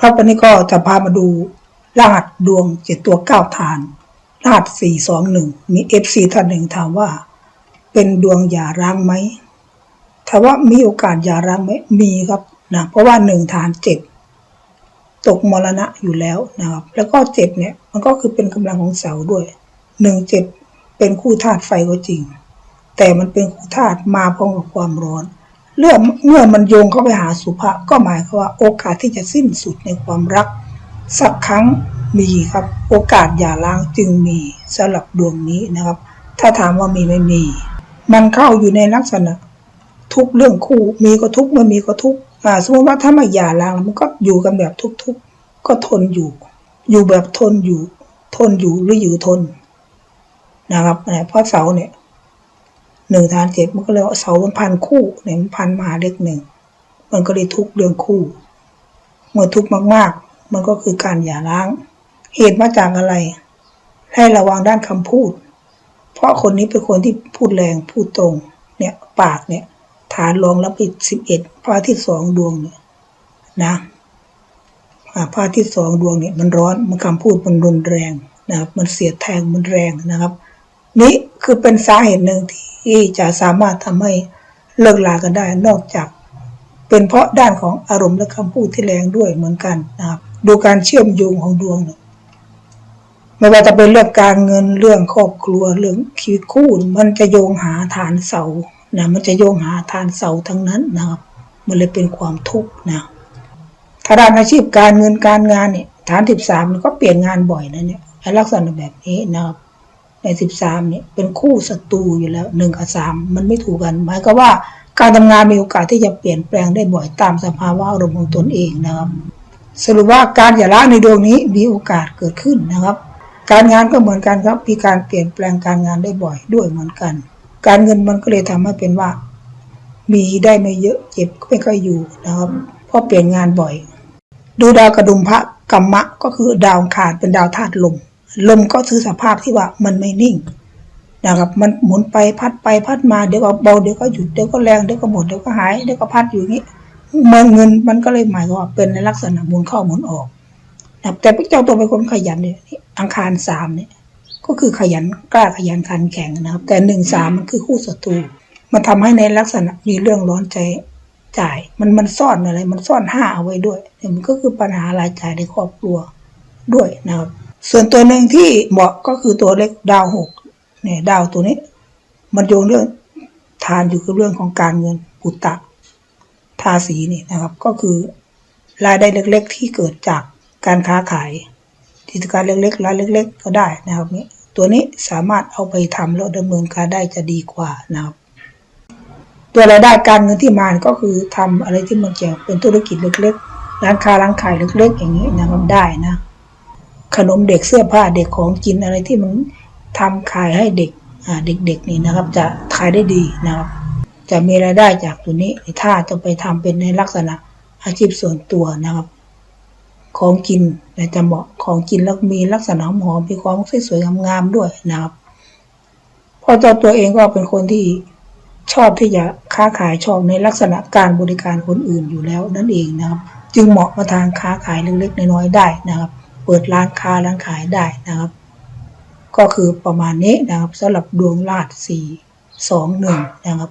ครับวันนี้ก็จะพามาดูรหัสดวงเจ็ดตัวเก้าฐาน รหัสสี่สองหนึ่งมีเอฟซีท่านหนึ่งถามว่า เป็นดวงหย่าร้างไหมถามว่ามีโอกาสหย่าร้างไหมมีครับนะเพราะว่าหนึ่งฐานเจ็ดตกมรณะอยู่แล้วนะครับ แล้วก็เจ็ดเนี่ย มันก็คือเป็นกำลังของเสาด้วยหนึ่งเจ็ดเป็นคู่ธาตุไฟก็จริง แต่มันเป็นคู่ธาตุมาพร้อมกับความร้อน เรื่องเมื่อมันโยงเข้าไปหาสุภะก็หมายความว่าโอกาสที่จะสิ้นสุดในความรัก สักครั้งมีครับ โอกาสอย่าล้างจึงมีสำหรับดวงนี้นะครับ ถ้าถามว่ามีไม่มี มันเข้าอยู่ในลักษณะ ทุกเรื่องคู่มีก็ทุกไม่มีก็ทุกอ่าสมมติว่าถ้าม่หย่าร้างมันก็อยู่กันแบบทุกๆ ก็ทนอยู่ อยู่แบบทนอยู่ ทนอยู่หรืออยู่ทนนะครับเพราะเสาเนี่ย หนึ่งฐานเจ็ดมันก็เลยว่าเสามันพันคู่เนี่ยมันพันมาเลขหนึ่งมันก็เลยทุกเรื่องคู่ เมื่อทุกมากๆ มันก็คือการหย่าร้าง เหตุมาจากอะไร ให้ระวังด้านคำพูด เพราะคนนี้เป็นคนที่พูดแรงพูดตรง เนี่ยปากเนี่ย ฐานรองรับอีกสิบเอ็ดพระอที่สองดวงเนี่ยนะพระอที่สองดวงเนี่ยมันร้อนมันคำพูดมันรุนแรงนะครับมันเสียดแทงมันแรงนะครับ นี่คือเป็นสาเหตุหนึ่งที่จะสามารถทำให้เลิกลากันได้นอกจาก เป็นเพราะด้านของอารมณ์และคำพูดที่แรงด้วยเหมือนกันนะครับดูการเชื่อมโยงของดวงเนี่ยไม่ว่าจะเป็นเรื่องการเงินเรื่องครอบครัวเรื่องชีวิตคู่มันจะโยงหาฐานเสานะมันจะโยงหาฐานเสาทั้งนั้นนะครับ มันเลยเป็นความทุกข์นะถ้าด้านอาชีพการเงินการงานเนี่ยฐานสิบสามก็เปลี่ยนงานบ่อยนะเนี่ยลักษณะแบบนี้นะครับ ในสิบสามเนี่ยเป็นคู่ศัตรูอยู่แล้วหนึ่งกับสามมันไม่ถูกกัน หมายก็ว่าการทำงานมีโอกาสที่จะเปลี่ยนแปลงได้บ่อยตามสภาวะอารมณ์ของตนเองนะครับ สรุปว่าการหย่าร้างในดวงนี้มีโอกาสเกิดขึ้นนะครับ การงานก็เหมือนกันครับมีการเปลี่ยนแปลงการงานได้บ่อยด้วยเหมือนกัน การเงินมันก็เลยทำให้เป็นว่า มีได้ไม่เยอะเจ็บก็ไม่ค่อยอยู่นะครับเพราะเปลี่ยนงานบ่อย ดูดาวกระดุมพระกัมมะก็คือดาวขาดเป็นดาวธาตุลม ลมก็คือสภาพที่ว่ามันไม่นิ่งนะครับ มันหมุนไปพัดไปพัดมาเดี๋ยวก็เบาเดี๋ยวก็หยุดเดี๋ยวก็แรงเดี๋ยวก็หมดเดี๋ยวก็หายเดี๋ยวก็พัดอยู่อย่างนี้เมือนเงินมันก็เลยหมายว่าเป็นในลักษณะหมุนเข้าหมุนออกนะแต่พระเจ้าตัวเป็นคนขยันเนี่ยอังคารสามเนี่ยก็คือขยันกล้าขยันขันแข็งนะครับ แต่หนึ่งสามมันคือคู่ศัตรูมันทำให้ในลักษณะมีเรื่องร้อนใจจ่าย มันมันซ่อนอะไร มันซ่อนห้าเอาไว้ด้วยเนี่ยมันก็คือปัญหารายจ่ายในครอบครัวด้วยนะครับ ส่วนตัวหนึ่งที่เหมาะก็คือตัวเล็กดาวหกเนี่ยดาวตัวนี้ มันโยงเรื่องทานอยู่กับเรื่องของการเงินปุตตะทาสีนี่นะครับ ก็คือรายได้เล็ก ๆ ที่เกิดจากการค้าขายกิจการเล็กๆรายเล็ก ๆ ก็ได้นะครับนี่ตัวนี้สามารถเอาไปทำแล้วดำเนินการได้จะดีกว่านะครับ ตัวรายได้การเงินที่มาก็คือทำอะไรที่มันเกี่ยวเป็นธุรกิจเล็ก ๆ ร้านค้าร้านขายเล็ก ๆ อย่างนี้นะครับได้นะ ขนมเด็กเสื้อผ้าเด็กของกินอะไรที่มันทำขายให้เด็กอ่าเด็กๆนี่นะครับ จะขายได้ดีนะครับ จะมีรายได้จากตัวนี้ถ้าจะไปทำเป็นในลักษณะอาชีพส่วนตัวนะครับ ของกินแต่จะเหมาะของกินแล้วมีลักษณะหอมมีความสวยๆงามๆด้วยนะครับเพราะเจ้าตัวเองก็เป็นคนที่ชอบที่จะค้าขายชอบในลักษณะการบริการคนอื่นอยู่แล้วนั่นเองนะครับ จึงเหมาะมาทางค้าขายเล็กๆน้อยๆได้นะครับ เปิดร้านค้าร้านขายได้นะครับ ก็คือประมาณนี้นะครับสำหรับดวงราศีสองหนึ่งนะครับ